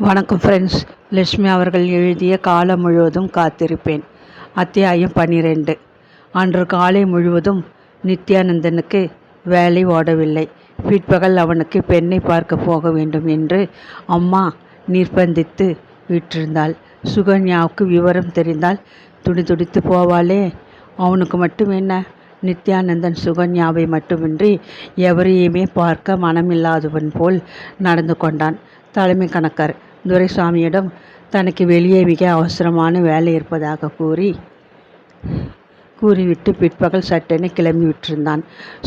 வணக்கம் ஃப்ரெண்ட்ஸ் லட்சுமி அவர்கள் எழுதிய காலம் முழுவதும் காத்திருப்பேன். அத்தியாயம் பன்னிரெண்டு. அன்று காலை முழுவதும் நித்யானந்தனுக்கு வேலை ஓடவில்லை. பிற்பகல் அவனுக்கு பெண்ணை பார்க்க போக வேண்டும் என்று அம்மா நிர்பந்தித்து விட்டிருந்தாள். சுகன்யாவுக்கு விவரம் தெரிந்தால் துடி துடித்து போவாளே. அவனுக்கு மட்டும் என்ன? நித்யானந்தன் சுகன்யாவை மட்டுமின்றி எவரையுமே பார்க்க மனமில்லாதவன் போல் நடந்து கொண்டான். தலைமை கணக்கர் துரைசாமியிடம் தனக்கு வெளியே மிக அவசரமான வேலை இருப்பதாக கூறி கூறிவிட்டு பிற்பகல் சட்டென கிளம்பி விட்டிருந்தான்.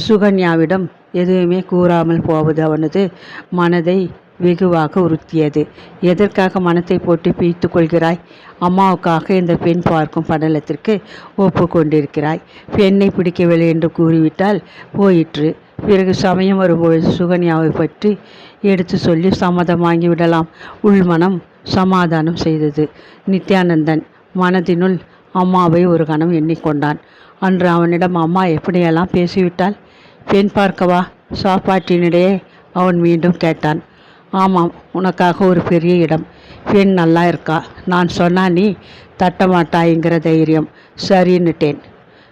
சுகன்யாவிடம் எதுவுமே கூறாமல் போவது அவனது மனதை வெகுவாக உறுத்தியது. எதற்காக மனத்தை போட்டு பிய்த்து கொள்கிறாய்? அம்மாவுக்காக இந்த பெண் பார்க்கும் படலத்திற்கு ஒப்பு கொண்டிருக்கிறாய். பெண்ணை பிடிக்கவில்லை என்று கூறிவிட்டால் போயிற்று. பிறகு சமயம் வரும்பொழுது சுகன்யாவை பற்றி எடுத்து சொல்லி சம்மதம் வாங்கிவிடலாம் உள்மனம் சமாதானம் செய்தது. நித்யானந்தன் மனதினுள் அம்மாவை ஒரு கணம் எண்ணிக்கொண்டான் அன்று அவனிடம் அம்மா எப்படியெல்லாம் பேசிவிட்டால் பெண் பார்க்கவா? சாப்பாட்டினிடையே அவன் மீண்டும் கேட்டான். ஆமாம் உனக்காக ஒரு பெரிய இடம். பெண் நல்லா இருக்கா? நான் சொன்னா நீ தட்டமாட்டாய்ங்கிற தைரியம். சரின்னுட்டேன்.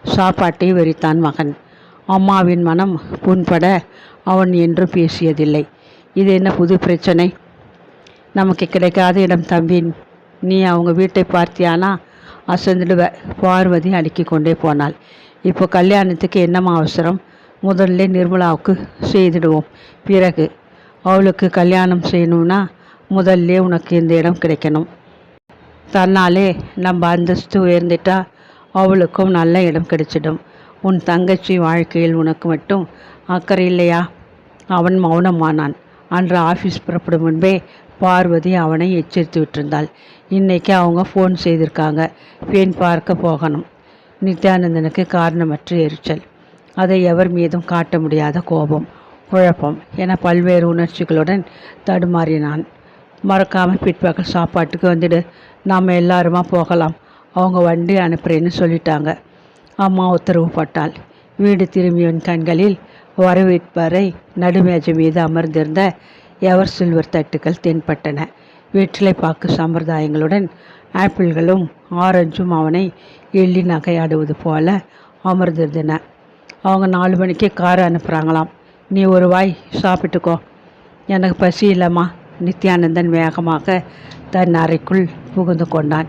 சாப்பாட்டை வெறித்தான் மகன். அம்மாவின் மனம் புண்பட அவன் என்றும் பேசியதில்லை. இது என்ன புது பிரச்சனை? நமக்கு கிடைக்காத இடம் தம்பி. நீ அவங்க வீட்டை பார்த்தியானா? அசந்துடுவ. பார்வதி அடுக்கி கொண்டே போனாள். இப்போ கல்யாணத்துக்கு என்னம்மா அவசரம்? முதல்ல நிர்மலாவுக்கு செய்திடுவோம். பிறகு அவளுக்கு கல்யாணம் செய்யணும்னா முதல்ல உனக்கு இந்த இடம் கிடைக்கணும். தன்னாலே நம்ம அந்தஸ்து உயர்ந்துட்டா அவளுக்கும் நல்ல இடம் கிடைச்சிடும். உன் தங்கச்சி வாழ்க்கையில் உனக்கு மட்டும் அக்கறை இல்லையா? அவன் மௌனமானான். அன்று ஆஃபீஸ் புறப்படும் முன்பே பார்வதி அவனை எச்சரித்து விட்டிருந்தாள். இன்னைக்கு அவங்க ஃபோன் செய்திருக்காங்க. பெண் பார்க்க போகணும். நித்யானந்தனுக்கு காரணமற்ற எரிச்சல். அதை எவர் மீதும் காட்ட முடியாத கோபம் குழப்பம் என பல்வேறு உணர்ச்சிகளுடன் தடுமாறினான் மறக்காமல் பிற்பகல் சாப்பாட்டுக்கு வந்துடு. நாம் எல்லாருமா போகலாம். அவங்க வண்டி அனுப்புகிறேன்னு சொல்லிட்டாங்க. அம்மா உத்தரவு போட்டாள். வீடு திரும்பியவன் கண்களில் வரவேற்பறை நடுமேஜை மீது அமர்ந்திருந்த எவர் சில்வர் தட்டுக்கள் தென்பட்டன. வெற்றிலை பாக்கு சம்பிரதாயங்களுடன் ஆப்பிள்களும் ஆரஞ்சும் அவனை எள்ளி நகையாடுவது போல அமர்ந்திருந்தன. அவங்க நாலு மணிக்கு கார் அனுப்புகிறாங்களாம் நீ ஒரு வாய் சாப்பிட்டுக்கோ. எனக்கு பசி இல்லைம்மா. நித்யானந்தன் வேகமாக தன் அறைக்குள் புகுந்து கொண்டான்.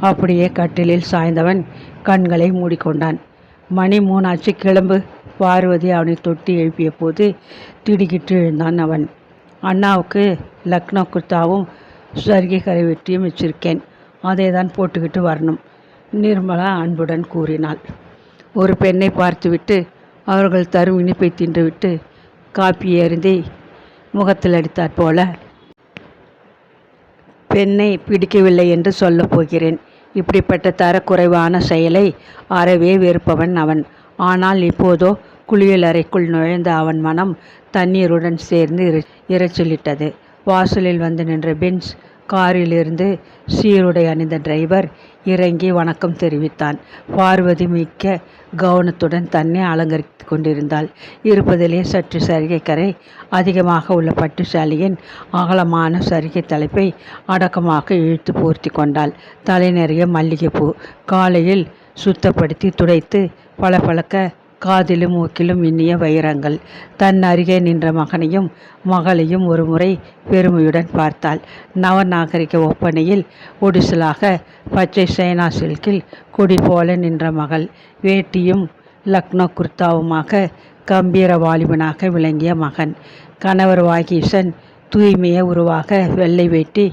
அப்படியே கட்டிலில் சாய்ந்தவன் கண்களை மூடிக்கொண்டான். மணி மூணாச்சு. கிளம்பு. பார்வதி அவனை தொட்டி எழுப்பிய போது திடுக்கிட்டு எழுந்தான் அவன். அண்ணாவுக்கு லக்னோ குர்த்தாவும் சரிகை கரை வெட்டியும் வச்சிருக்கேன். அதை தான் போட்டுக்கிட்டு வரணும் நிர்மலா அன்புடன் கூறினாள். ஒரு பெண்ணை பார்த்துவிட்டு அவர்கள் தரும் இனிப்பை தின்றுவிட்டு காப்பி அருந்தி முகத்தில் அடித்தாற் போல பெண்ணை பிடிக்கவில்லை என்று சொல்லப் போகிறேன். இப்படிப்பட்ட தரக்குறைவான செயலை அறவே வெறுப்பவன் அவன். ஆனால் இப்போதோ குளியல் அறைக்குள் நுழைந்த அவன் மனம் தண்ணீருடன் சேர்ந்து இர இரைச்சலிட்டது வாசலில் வந்து நின்ற பென்ஸ் காரிலிருந்து சீருடை அணிந்த டிரைவர் இறங்கி வணக்கம் தெரிவித்தான். பார்வதி மிக்க கவனத்துடன் தன்னை அலங்கரித்து கொண்டிருந்தாள். இருப்பதிலே சற்று சரிகை கரை அதிகமாக உள்ள பட்டுசாலியின் அகலமான சரிகை தலைப்பை அடக்கமாக இழுத்து போர்த்தி கொண்டாள். தலை நிறைய மல்லிகைப்பூ காலையில் சுத்தப்படுத்தி துடைத்து பளபளக்க காதிலும் மூக்கிலும் இன்னிய வைரங்கள். தன் அருகே நின்ற மகனையும் மகளையும் ஒரு முறை பெருமையுடன் பார்த்தாள். நவநாகரிக ஒப்பனையில் ஒடிசலாக பச்சை சைனா சில்கில் கொடி போல நின்ற மகள். வேட்டியும் லக்னோ குர்தாவுமாக கம்பீர வாலிபனாக விளங்கிய மகன். கணவர் வாகீசன் தூய்மைய உருவாக வெள்ளை வேட்டி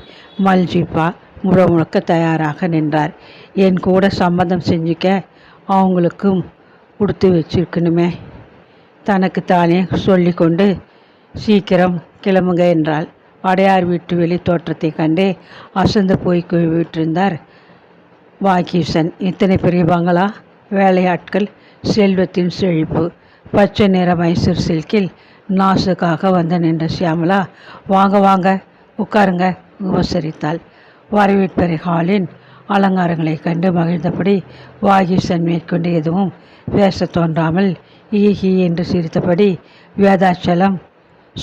மல்ஜிப்பா முழ முழுக்க தயாராக நின்றார். என் கூட சம்மதம் செஞ்சுக்க அவங்களுக்கும் கொடுத்து வச்சிருக்கணுமே. தனக்கு தானே சொல்லிக்கொண்டு சீக்கிரம் கிளம்புங்க என்றாள். அடையார் வீட்டு வெளி தோற்றத்தை கண்டே அசந்து போய் விட்டிருந்தார் வாகீசன். இத்தனை பெரிய பங்களா? வேலையாட்கள் செல்வத்தின் செழிப்பு. பச்சை நிற மைசூர் சில்கில் நாசுக்காக வந்து நின்ற சியாமலா வாங்க வாங்க உட்காருங்க உபசரித்தாள். வரவேற்பறை ஹாலின் அலங்காரங்களை கண்டு மகிழ்ந்தபடி வாகீசன் மேற்கொண்டு எதுவும் பேச தோன்றாமல் ஈஹி என்று சிரித்தபடி வேதாச்சலம்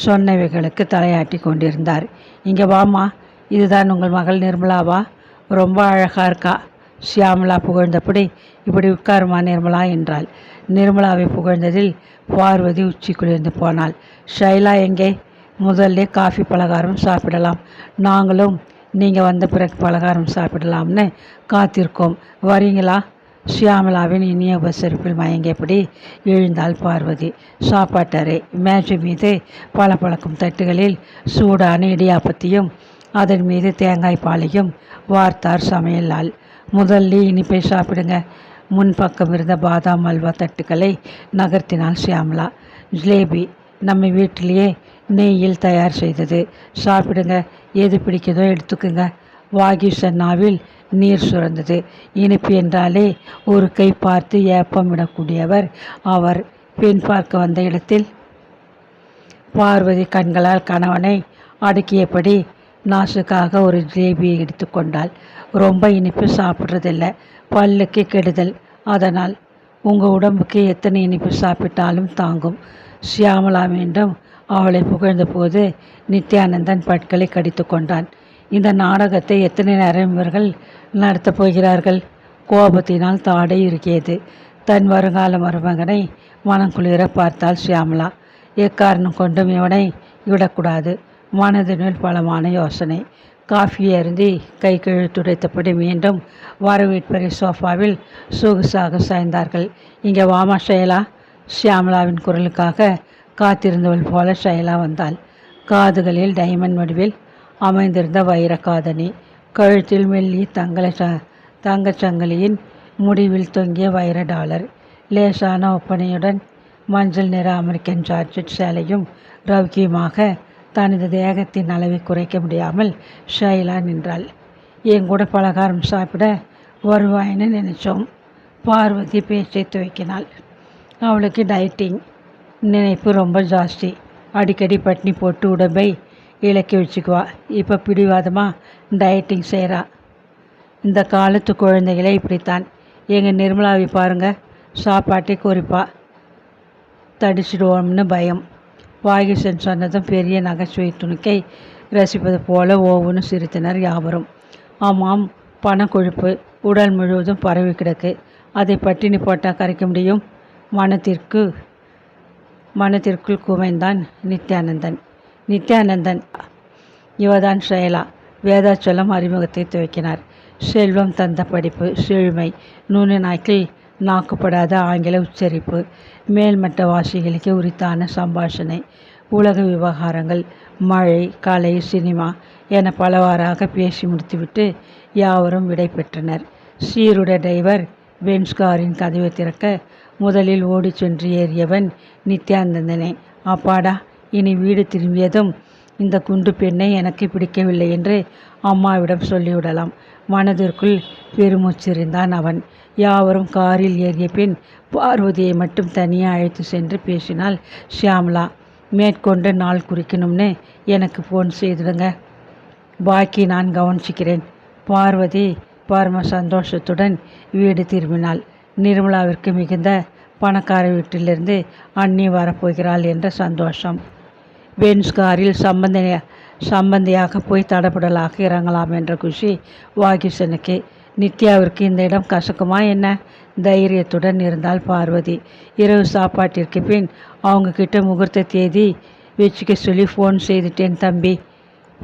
சொன்னவைகளுக்கு தலையாட்டி கொண்டிருந்தார். இங்கே வாமா இதுதான் உங்கள் மகள் நிர்மலாவா? ரொம்ப அழகாக இருக்கா. ஷியாமலா புகழ்ந்தபடி இப்படி உட்காருமா நிர்மலா? என்றாள். நிர்மலாவை புகழ்ந்ததில் பார்வதி உச்சி குளிர்ந்து போனாள். ஷைலா எங்கே? முதல்ல காஃபி பலகாரம் சாப்பிடலாம். நாங்களும் நீங்கள் வந்த பிறகு பலகாரம் சாப்பிடலாம்னு காத்திருக்கோம். வரீங்களா? ஷியாமலாவின் இனிய உபசரிப்பில் மயங்கியபடி எழுந்தாள் பார்வதி. சாப்பாட்டறை மேஜை மீது பளபளக்கும் தட்டுகளில் சூடான இடியாப்பத்தையும் அதன் மீது தேங்காய் பாலையும் வார்த்தார் சமையலால் முதல்ல இனிப்பை சாப்பிடுங்க. முன்பக்கம் இருந்த பாதாம் அல்வா தட்டுக்களை நகர்த்தினாள் ஷியாமலா. ஜிலேபி நம்ம வீட்டிலேயே நெய்யில் தயார் செய்தது. சாப்பிடுங்க. எது பிடிக்குதோ எடுத்துக்குங்க. வாகிஷன் நாவில் நீர் சுரந்தது. இனிப்பு என்றாலே ஒரு கை பார்த்து ஏப்பம் விடக்கூடியவர் அவர். பெண் பார்க்க வந்த இடத்தில் பார்வதி கண்களால் கணவனை அடக்கியபடி நாசுக்காக ஒரு ஜிலேபியை எடுத்துக்கொண்டாள் ரொம்ப இனிப்பு சாப்பிட்றதில்ல. பல்லுக்கு கெடுதல். அதனால் உங்கள் உடம்புக்கு எத்தனை இனிப்பு சாப்பிட்டாலும் தாங்கும். சியாமலா மீண்டும் அவளை புகழ்ந்தபோது நித்யானந்தன் பற்களை கடித்து கொண்டான். இந்த நாடகத்தை எத்தனை நேரம் இவர்கள் நடத்தப் போகிறார்கள்? கோபத்தினால் தாடை இருக்கியது தன் வருங்கால மருமகனை மனம் குளிர பார்த்தாள் ஷியாமலா. எக்காரணம் கொண்டும் இவனை விடக்கூடாது. மனதினுள் பலமான யோசனை. காஃபி அருந்தி கை துடைத்தபடி மீண்டும் வரவேற்பறை சோஃபாவில் சொகுசாக சாய்ந்தார்கள். இங்கே வாமா ஷைலா. ஷியாமலாவின் குரலுக்காக காத்திருந்தவள் போல ஷைலா வந்தாள். காதுகளில் டைமண்ட் வடிவில் அமைந்திருந்த வைரக்காதணி கழுத்தில் மெல்லிய தங்கல ச தங்கச் முடிவில் தொங்கிய வைர டாலர் லேசான ஒப்பனையுடன் மஞ்சள் நிற அமெரிக்கன் ஜார்ஜெட் சேலையும் ரவுக்கியமாக தனது தேகத்தின் அளவை குறைக்க முடியாமல் ஷைலா நின்றாள். என் கூட பலகாரம் சாப்பிட வருவாயின்னு நினைச்சோம் பார்வதி பேச்சை துவைக்கினாள். அவளுக்கு டயட்டிங் நினைப்பு ரொம்ப ஜாஸ்தி. அடிக்கடி பட்னி போட்டு உடம்பை இலக்கி வச்சுக்குவா. இப்போ பிடிவாதமாக டயட்டிங் செய்கிறா இந்த காலத்து குழந்தைகளே இப்படித்தான். எங்கள் நிர்மலாவை பாருங்கள் சாப்பாட்டை குறிப்பா. தடிச்சிடுவோம்னு பயம். வாகிசன் சொன்னதும் பெரிய நகைச்சுவை துணுக்கை ரசிப்பது போல ஓவுன்னு சிரித்தனர் யாவரும். ஆமாம் பணக்கொழுப்பு உடல் முழுவதும் பரவி கிடக்கு. அதை பட்டினி போட்டால் கரைக்க முடியும்? மனத்திற்கு மனதிற்குள் குமைந்தான் நித்யானந்தன். நித்யானந்தன் இவதான் ஷைலா. வேதாச்சலம் அறிமுகத்தை துவக்கினார். செல்வம் தந்த படிப்பு செழுமை. நூனு நாக்கில் நாக்குப்படாத ஆங்கில உச்சரிப்பு. மேல்மட்ட வாசிகளுக்கு உரித்தான சம்பாஷணை. உலக விவகாரங்கள் மழை கலை சினிமா என பலவாறாக பேசி முடித்துவிட்டு யாவரும் விடை பெற்றனர். சீருட டிரைவர் பென்ஸ்காரின் கதவை திறக்க முதலில் ஓடிச் சென்று ஏறியவன் நித்யானந்தனே. அப்பாடா இனி வீடு திரும்பியதும் இந்த குண்டு பெண்ணை எனக்கு பிடிக்கவில்லை என்று அம்மாவிடம் சொல்லிவிடலாம். மனதிற்குள் பெருமூச்சிருந்தான் அவன். யாவரும் காரில் ஏறிய பின் பார்வதியை மட்டும் தனியாக அழைத்து சென்று பேசினாள் ஷியாம்லா மேற்கொண்டு நாள் குறிக்கணும்னு எனக்கு ஃபோன் செய்துடுங்க. பாக்கி நான் கவனிச்சிக்கிறேன். பார்வதி பரம சந்தோஷத்துடன் வீடு திரும்பினாள். நிர்மலாவிற்கு மிகுந்த பணக்கார வீட்டிலிருந்து அண்ணி வரப்போகிறாள் என்ற சந்தோஷம். பென்ஸ் காரில் சம்பந்த சம்பந்தியாக போய் தடப்படலாக இறங்கலாம் என்ற குஷி வாகிசனுக்கு நித்யாவிற்கு இந்த இடம் கசக்குமா என்ன? தைரியத்துடன் இருந்தால் பார்வதி. இரவு சாப்பாட்டிற்கு பின் அவங்கக்கிட்ட முகூர்த்த தேதி வச்சுக்க சொல்லி ஃபோன் செய்துட்டேன் தம்பி.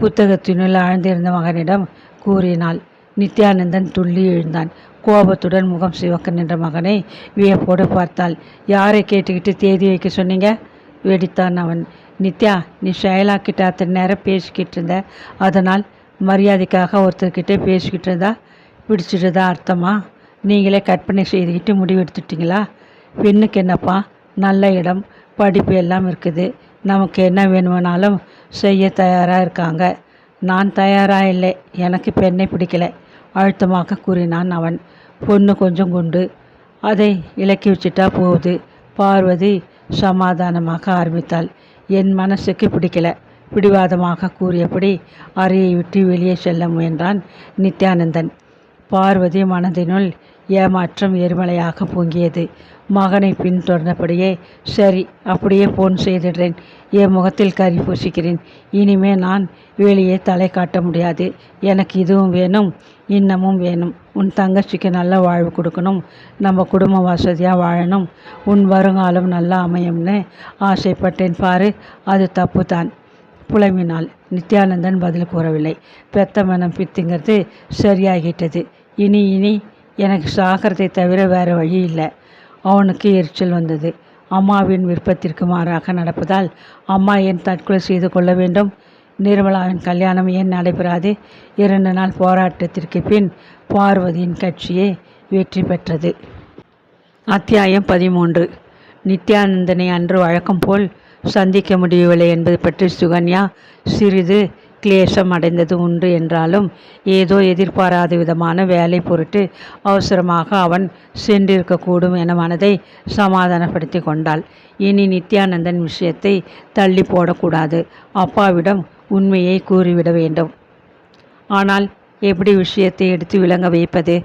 புத்தகத்தினுள் ஆழ்ந்திருந்த மகனிடம் கூறினாள். நித்யானந்தன் துள்ளி எழுந்தான். கோபத்துடன் முகம் சிவக்க நின்ற மகனை வியப்போடு பார்த்தாள். யாரை கேட்டுக்கிட்டு தேதி வைக்க சொன்னீங்க? வெடித்தான் அவன். நித்யா நீ ஷைலா கிட்ட அத்தனை நேரம் பேசிக்கிட்டு இருந்த. அதனால் மரியாதைக்காக ஒருத்தர்கிட்ட பேசிக்கிட்டு இருந்தா? பிடிச்சிட்டு அர்த்தமா? நீங்களே கற்பனை செய்துக்கிட்டு முடிவு எடுத்துட்டிங்களா பெண்ணுக்கு என்னப்பா? நல்ல இடம் படிப்பு எல்லாம் இருக்குது. நமக்கு என்ன வேணுமானாலும் செய்ய தயாராக இருக்காங்க. நான் தயாராக இல்லை. எனக்கு பெண்ணை பிடிக்கல. அழுத்தமாக கூறினான் அவன். பொண்ணு கொஞ்சம் கொண்டு அதை இலக்கி வச்சிட்டா போகுது பார்வதி சமாதானமாக ஆரம்பித்தாள். என் மனசுக்கு பிடிக்கல. பிடிவாதமாக கூறியபடி அறையை விட்டு வெளியே செல்ல முயன்றான் நித்யானந்தன். பார்வதி மனதினுள் ஏமாற்றம் எரிமலையாக பொங்கியது. மகனை பின்தொடர்ந்தபடியே சரி அப்படியே போன் செய்திடுறேன். என் முகத்தில் கறி பூசிக்கிறேன். இனிமே நான் வெளியே தலை காட்ட முடியாது. எனக்கு இதுவும் வேணும் இன்னமும் வேணும். உன் தங்கச்சிக்கு நல்ல வாழ்வு கொடுக்கணும். நம்ம குடும்ப வசதியாக வாழணும். உன் வருங்காலம் நல்லா அமையும்னு ஆசைப்பட்டேன் பாரு அது தப்பு தான் புலம்பினாள். நித்யானந்தன் பதில் கூறவில்லை. பெத்த மனம் பித்துங்கிறது சரியாகிட்டது. இனி இனி எனக்கு சாகிறதை தவிர வேறு வழி இல்லை. அவனுக்கு எரிச்சல் வந்தது. அம்மாவின் விருப்பத்திற்கு மாறாக நடப்பதால் அம்மா ஏன் தற்கொலை செய்து கொள்ள வேண்டும்? நிர்மலாவின் கல்யாணம் ஏன் நடைபெறாது? இரண்டு நாள் போராட்டத்திற்கு பின் பார்வதியின் கட்சியே வெற்றி பெற்றது. அத்தியாயம் பதிமூன்று. நித்யானந்தனை அன்று வழக்கம் போல் சந்திக்க முடியவில்லை என்பது பற்றி சுகன்யா சிறிது கிளேசம் அடைந்தது உண்டு என்றாலும் ஏதோ எதிர்பாராத விதமான வேலை பொருட்டு அவசரமாக அவன் சென்றிருக்கக்கூடும் என மனதை சமாதானப்படுத்தி கொண்டாள். இனி நித்யானந்தன் விஷயத்தை தள்ளி போடக்கூடாது. அப்பாவிடம் உண்மையை கூறிவிட வேண்டும். ஆனால் எப்படி விஷயத்தை எடுத்து விளங்க வைப்பது?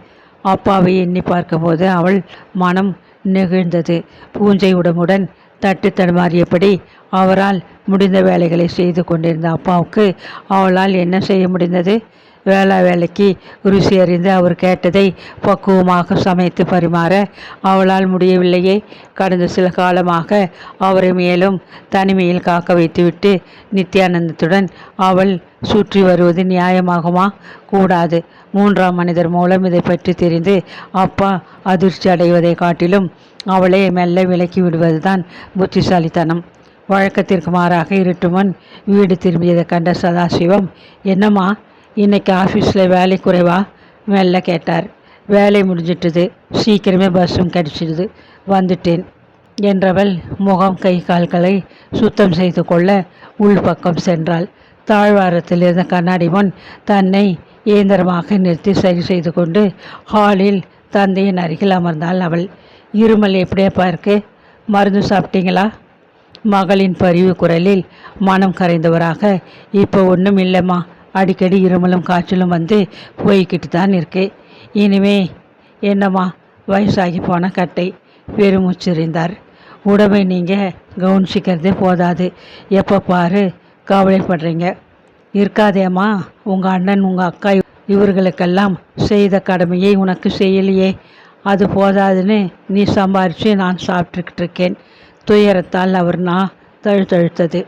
அப்பாவை எண்ணி பார்க்கும்போது அவள் மனம் நெகிழ்ந்தது. பூஞ்சை உடம்புடன் தட்டு தடுமாறியபடி அவரால் முடிந்த வேலைகளை செய்து கொண்டிருந்த அப்பாவுக்கு அவளால் என்ன செய்ய முடிந்தது? வேளா வேலைக்கு ருசி அறிந்து அவர் கேட்டதை பக்குவமாக சமைத்து பரிமாற அவளால் முடியவில்லையே. கடந்த சில காலமாக அவரை மேலும் தனிமையில் காக்க வைத்துவிட்டு நித்யானந்தத்துடன் அவள் சுற்றி வருவது நியாயமாகுமா? கூடாது. மூன்றாம் மனிதர் மூலம் இதை பற்றி தெரிந்து அப்பா அதிர்ச்சி அடைவதை காட்டிலும் அவளை மெல்ல விலக்கி விடுவதுதான் புத்திசாலித்தனம். வழக்கத்திற்கு மாறாக இருட்டுமன் வீடு திரும்பியதை கண்ட சதாசிவம் என்னம்மா இன்னைக்கு ஆஃபீஸில் வேலை குறைவா? மெல்ல கேட்டார். வேலை முடிஞ்சிட்டுது. சீக்கிரமே பஸ்ஸும் கிடச்சிடுது. வந்துட்டேன். என்றவள் முகம் கை கால்களை சுத்தம் செய்து கொள்ள உள்பக்கம் சென்றாள். தாழ்வாரத்தில் இருந்த கண்ணாடி முன் தன்னை இயந்திரமாக நிறுத்தி சரி செய்து கொண்டு ஹாலில் தந்தையின் அருகில் அமர்ந்தாள் அவள். இருமல் எப்படியாப்பா இருக்கு? மருந்து சாப்பிட்டீங்களா? மகளின் பரிவு குரலில் மனம் கரைந்தவராக இப்போ ஒன்றும் இல்லைம்மா. அடிக்கடி இருமலும் காய்ச்சலும் வந்து போய்கிட்டு தான் இருக்கு. இனிமே என்னம்மா? வயசாகி போன கட்டை. பெருமூச்சிருந்தார் உடம்பை நீங்கள் கவனிச்சிக்கிறதே போதாது. எப்போ பாரு கவலைப்படுறீங்க. இருக்காதேம்மா. உங்கள் அண்ணன் உங்கள் அக்கா இவர்களுக்கெல்லாம் செய்த கடமையை உனக்கு செய்யலையே. அது போதாதுன்னு நீ சம்பாரித்து நான் சாப்பிட்டுக்கிட்டு இருக்கேன் துயரத்தால் அவர் நான் தழுத்தழுத்தது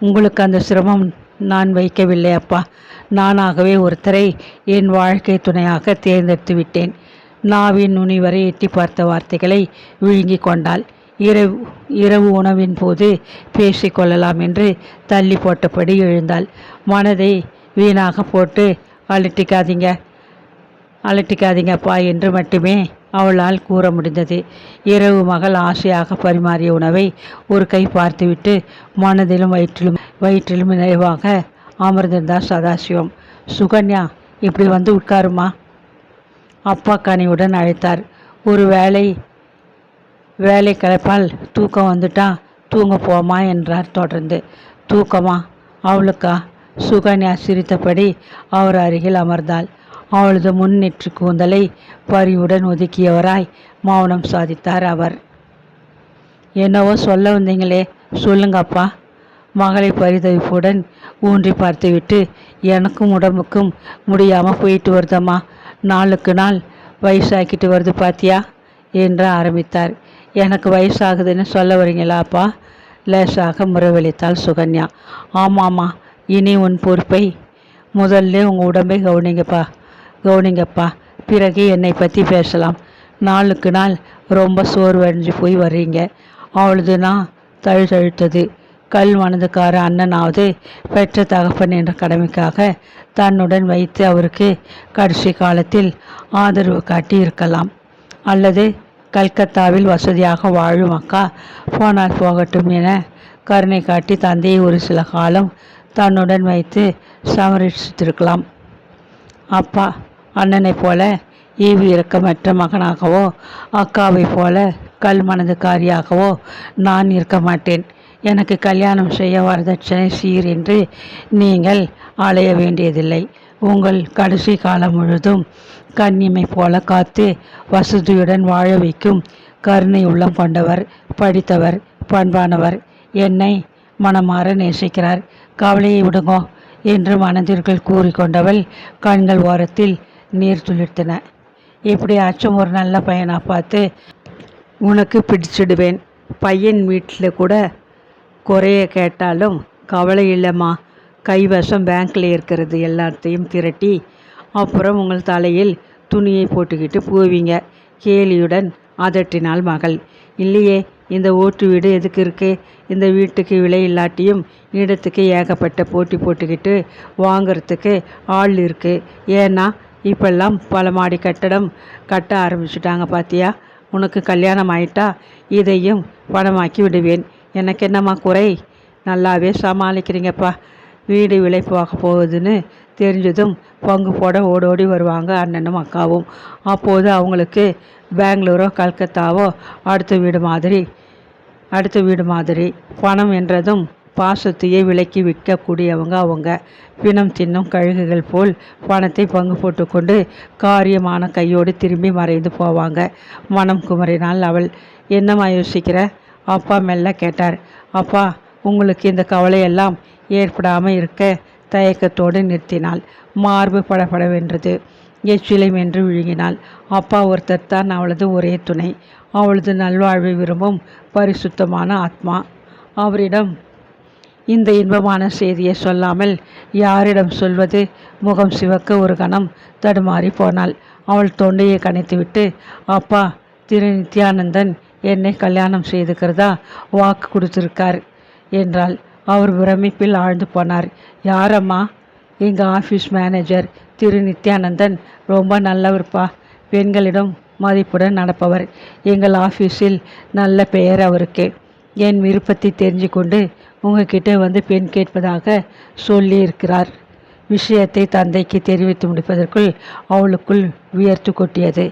உங்களுக்கு அந்த சிரமம் நான் வைக்கவில்லை அப்பா. நானாகவே ஒருத்தரை என் வாழ்க்கை துணையாக தேர்ந்தெடுத்து விட்டேன். நாவின் நுனி வரை எட்டி பார்த்த வார்த்தைகளை விழுங்கி கொண்டாள். இரவு இரவு உணவின் போது பேசிக்கொள்ளலாம் என்று தள்ளி போட்டபடி எழுந்தாள். மனதை வீணாக போட்டு அலட்டிக்காதீங்க அலட்டிக்காதீங்கப்பா என்று மட்டுமே அவளால் கூற முடிந்தது. இரவு மகள் ஆசையாக பரிமாறிய உணவை ஒரு கை பார்த்துவிட்டு மனதிலும் வயிற்றிலும் வயிற்றிலும் நிறைவாக அமர்ந்திருந்தார் சதாசிவம். சுகன்யா இப்படி வந்து உட்காருமா? அப்பா கனிவுடன் அழைத்தார். ஒரு வேலை வேலை கலைப்பால் தூக்கம் வந்துட்டா தூங்க போமா? என்றார் தொடர்ந்து. தூக்கமா? அவளுக்கா? சுகன்யா சிரித்தபடி அவர் அருகில் அமர்ந்தாள். அவளது முன்னேற்று கூந்தலை பரிவுடன் ஒதுக்கியவராய் மௌனம் சாதித்தார் அவர். என்னவோ சொல்ல வந்தீங்களே சொல்லுங்கப்பா. மகளை பரிதவிப்புடன் ஊன்றி பார்த்துவிட்டு எனக்கும் உடம்புக்கும் முடியாமல் போயிட்டு வருதம்மா. நாளுக்கு நாள் வயசாக்கிட்டு வருது பாத்தியா? என்று ஆரம்பித்தார். எனக்கு வயசாகுதுன்னு சொல்ல வரீங்களாப்பா? லேசாக முறைவழித்தாள் சுகன்யா. ஆமாம்மா இனி உன் பொறுப்பை முதல்ல உங்கள் உடம்பை கவனிங்கப்பா. கவனிங்கப்பா. பிறகு என்னை பற்றி பேசலாம். நாளுக்கு நாள் ரொம்ப சோர்வடைஞ்சு போய் வர்றீங்க. அவளதுனா தழுதழுத்தது கல் மனதுக்கார அண்ணனாவது பெற்ற தகப்பன் என்ற கடமைக்காக தன்னுடன் வைத்து அவருக்கு கடைசி காலத்தில் ஆதரவு காட்டி இருக்கலாம். அல்லது கல்கத்தாவில் வசதியாக வாழும் அக்கா போனால் போகட்டும் என கருணை காட்டி தந்தையை ஒரு சில காலம் தன்னுடன் வைத்து சமரிச்சிருக்கலாம் அப்பா அண்ணனைப் போல ஈவு இரக்கமற்ற மகனாகவோ அக்காவைப் போல கல் மனதுக்காரியாகவோ நான் இருக்க மாட்டேன். எனக்கு கல்யாணம் செய்ய வரதட்சணை சீர் என்று நீங்கள் அலைய வேண்டியதில்லை. உங்கள் கடைசி காலம் முழுதும் கண்ணிமை போல காத்து வசதியுடன் வாழ வைக்கும் கருணை உள்ளம் கொண்டவர் படித்தவர் பண்பானவர். என்னை மனமாற நேசிக்கிறார். கவலையை விடுங்கோ. என்று மனதிற்குள் கூறிக்கொண்டவள் கண்கள் ஓரத்தில் நீர் துளிர்த்தன. எப்படியாச்சும் ஒரு நல்ல பையனாக பார்த்து? உனக்கு பிடிச்சிடுவேன். பையன் வீட்டில் கூட குறைய கேட்டாலும் கவலை இல்லைம்மா. கைவசம் பேங்க்கில் இருக்கிறது எல்லாத்தையும் திரட்டி அப்புறம் உங்கள் தலையில் துணியை போட்டுக்கிட்டு போவீங்க கேலியுடன் அதட்டினாள் மகள். இல்லையே இந்த ஓட்டு வீடு எதுக்கு இருக்குது இந்த வீட்டுக்கு விலை இல்லாட்டியும் இடத்துக்கு ஏகப்பட்ட போட்டி போட்டுக்கிட்டு வாங்கிறதுக்கு ஆள் இருக்குது ஏன்னா இப்பெல்லாம் பல மாடி கட்டடம் கட்ட ஆரம்பிச்சிட்டாங்க பாத்தியா? உனக்கு கல்யாணம் ஆயிட்டா இதையும் பணமாக்கி விடுவேன். எனக்கு என்னம்மா குறை? நல்லாவே சமாளிக்கிறீங்கப்பா. வீடு விலை போக போகுதுன்னு தெரிஞ்சதும் பங்கு போட ஓடோடி வருவாங்க அண்ணனும் அக்காவும். அப்போது அவங்களுக்கு பெங்களூரோ கல்கத்தாவோ அடுத்த வீடு மாதிரி அடுத்த வீடு மாதிரி. பணம் என்றதும் பாசத்தையே விலக்கி விற்கக்கூடியவங்க அவங்க. பிணம் தின்னும் கழுகுகள் போல் பணத்தை பங்கு போட்டுக்கொண்டு காரியமான கையோடு திரும்பி மறைந்து போவாங்க. மனம் குமரினால் அவள் என்னம்மா யோசிக்கிற? அப்பா மெல்ல கேட்டார். அப்பா உங்களுக்கு இந்த கவலையெல்லாம் ஏற்படாமல் இருக்க தயக்கத்தோடு நிறுத்தினாள். மார்பு படபடவென்றது. எச்சிலை என்று விழுங்கினாள். அப்பா ஒருத்தர் தான் அவளது ஒரே துணை. அவளது நல்வாழ்வை விரும்பும் பரிசுத்தமான ஆத்மா. அவரிடம் இந்த இன்பமான செய்தியை சொல்லாமல் யாரிடம் சொல்வது? முகம் சிவக்க ஒரு கணம் தடுமாறி போனாள். அவள் தொண்டையை கனைத்துவிட்டு அப்பா திரு நித்யானந்தன் என்னை கல்யாணம் செய்துக்கிறதா? வாக்கு கொடுத்துருக்கார் என்றாள். அவர் பிரமிப்பில் ஆழ்ந்து போனார். யாரம்மா? எங்கள் ஆஃபீஸ் மேனேஜர் திரு நித்யானந்தன். ரொம்ப நல்லவர்ப்பா. பெண்களிடம் மதிப்புடன் நடப்பவர். எங்கள் ஆஃபீஸில் நல்ல பெயர் அவருக்கு. என் விருப்பத்தை தெரிஞ்சு கொண்டு உங்ககிட்ட வந்து பெண் கேட்பதாக சொல்லியிருக்கிறார். விஷயத்தை தந்தைக்கு தெரிவித்து முடிப்பதற்குள் அவளுக்குள் வியர்த்து கொட்டியது.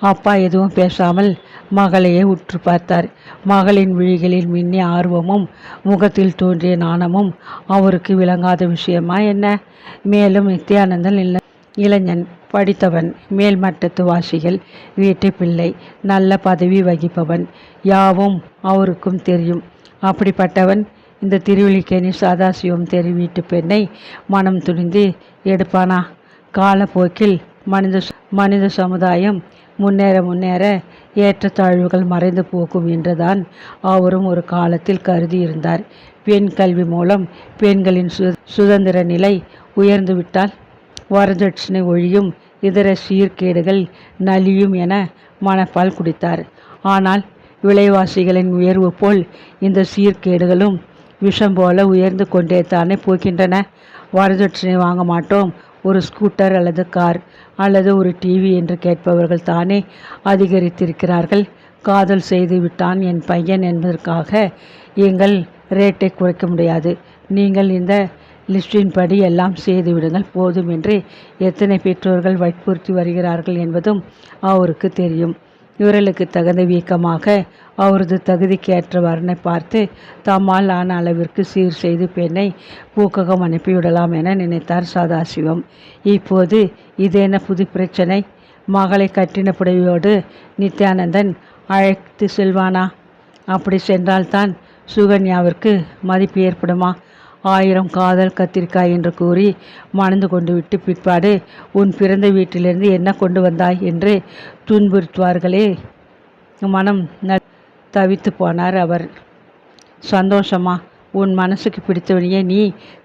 அப்பா எதுவும் பேசாமல் மகளையே உற்று பார்த்தார். மகளின் விழிகளில் மின்னிய ஆர்வமும் முகத்தில் தோன்றிய நாணமும் அவருக்கு விளங்காத விஷயமா என்ன? மேலும் நித்யானந்தன் இல்லை இளைஞன் படித்தவன் மேல்மட்டத்து வாசிகள் வீட்டு பிள்ளை நல்ல பதவி வகிப்பவன். யாவும் அவருக்கும் தெரியும். அப்படிப்பட்டவன் இந்த திருவிழிக்கேணி சதாசிவம் தெரு வீட்டு பெண்ணை மனம் துணிந்து எடுப்பானா? காலப்போக்கில் மனித மனித சமுதாயம் முன்னேற முன்னேற ஏற்றத்தாழ்வுகள் மறைந்து போகும் என்றுதான் அவரும் ஒரு காலத்தில் கருதியிருந்தார். பெண் கல்வி மூலம் பெண்களின் சு சுதந்திர நிலை உயர்ந்துவிட்டால் வரதட்சணை ஒழியும் இதர சீர்கேடுகள் நலியும் என மனப்பால் குடித்தார். ஆனால் விலைவாசிகளின் உயர்வு போல் இந்த சீர்கேடுகளும் விஷம் போல உயர்ந்து கொண்டே தானே போகின்றன. வரதட்சணை வாங்க மாட்டோம். ஒரு ஸ்கூட்டர் அல்லது கார் அல்லது ஒரு டிவி என்று கேட்பவர்கள் தானே அதிகரித்திருக்கிறார்கள். காதல் செய்து விட்டான் என் பையன் என்பதற்காக எங்கள் ரேட்டை குறைக்க முடியாது. நீங்கள் இந்த லிஸ்டின் படி எல்லாம் செய்துவிடுங்கள் போதும் என்று எத்தனை பெற்றோர்கள் வற்புறுத்தி வருகிறார்கள் என்பதும் அவருக்கு தெரியும். இவர்களுக்கு தகுந்த வீக்கமாக அவரது தகுதிக்கேற்ற வரனை பார்த்து தம்மால் ஆன அளவிற்கு சீர் செய்து பெண்ணை பூக்ககம் அனுப்பிவிடலாம் என நினைத்தார் சதாசிவம். இப்போது இதென புது பிரச்சனை. மகளை கட்டின புடவையோடு நித்யானந்தன் அழைத்து செல்வானா அப்படி சென்றால்தான் சுகன்யாவிற்கு மதிப்பு ஏற்படுமா? ஆயிரம் காதல் கத்திரிக்காய் என்று கூறி மணந்து கொண்டு விட்டு பிற்பாடு உன் பிறந்த வீட்டிலிருந்து என்ன கொண்டு வந்தாய்? என்று துன்புறுத்துவார்களே. மனம் ந தவித்து போனார் அவர். சந்தோஷமா உன் மனசுக்கு பிடித்தவனையே நீ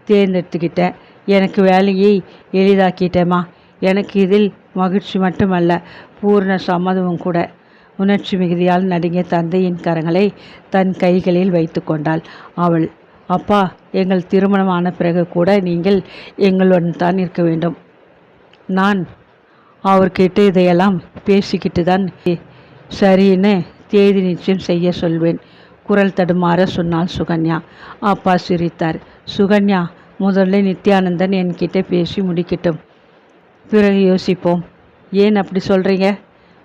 தேர்ந்தெடுத்துக்கிட்ட. எனக்கு வேலையை எளிதாக்கிட்டேம்மா. எனக்கு இதில் மகிழ்ச்சி மட்டுமல்ல பூர்ண சம்மதமும் கூட. உணர்ச்சி மிகுதியால் நடுங்கிய தந்தையின் கரங்களை தன் கைகளில் வைத்து கொண்டாள். அவள் அப்பா எங்கள் திருமணமான பிறகு கூட நீங்கள் எங்களுடன் தான் இருக்க வேண்டும். நான் அவர்கிட்ட இதையெல்லாம் பேசிக்கிட்டு தான் சரின்னு தேதி நிச்சயம் செய்ய சொல்வேன். குரல் தடுமாற சொன்னாள் சுகன்யா. அப்பா சிரித்தார். சுகன்யா முதல்ல நித்யானந்தன் என்கிட்ட பேசி முடிக்கட்டும். பிறகு யோசிப்போம். ஏன் அப்படி சொல்கிறீங்க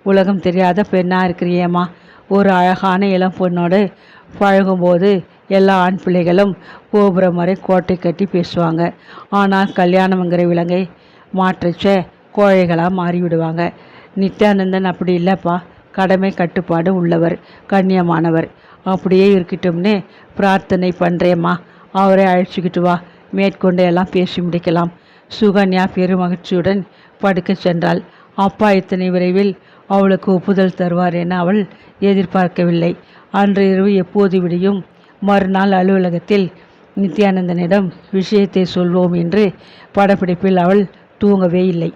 உலகம் தெரியாத பெண்ணாக இருக்கிறியேம்மா. ஒரு அழகான இளம் பொண்ணோடு பழகும்போது எல்லா ஆண் பிள்ளைகளும் கோபுரம் வரை கோட்டை கட்டி பேசுவாங்க. ஆனால் கல்யாணம்ங்கிற விலங்கை மாற்றச்ச கோழைகளாக மாறிவிடுவாங்க. நித்யானந்தன் அப்படி இல்லைப்பா. கடமை கட்டுப்பாடு உள்ளவர் கண்ணியமானவர். அப்படியே இருக்கட்டும்னு பிரார்த்தனை பண்ணுறேம்மா அவரை அழைச்சிக்கிட்டு வா. மேற்கொண்டு எல்லாம் பேசி முடிக்கலாம். சுகன்யா பெருமகிழ்ச்சியுடன் படுக்க சென்றாள். அப்பா இத்தனை விரைவில் அவளுக்கு ஒப்புதல் தருவார் என அவள் எதிர்பார்க்கவில்லை. அன்று இரவு எப்போது விடியும்? மறுநாள் அலுவலகத்தில் நித்யானந்தனிடம் விஷயத்தை சொல்வோம் என்று படப்பிடிப்பில் அவள் தூங்கவே இல்லை.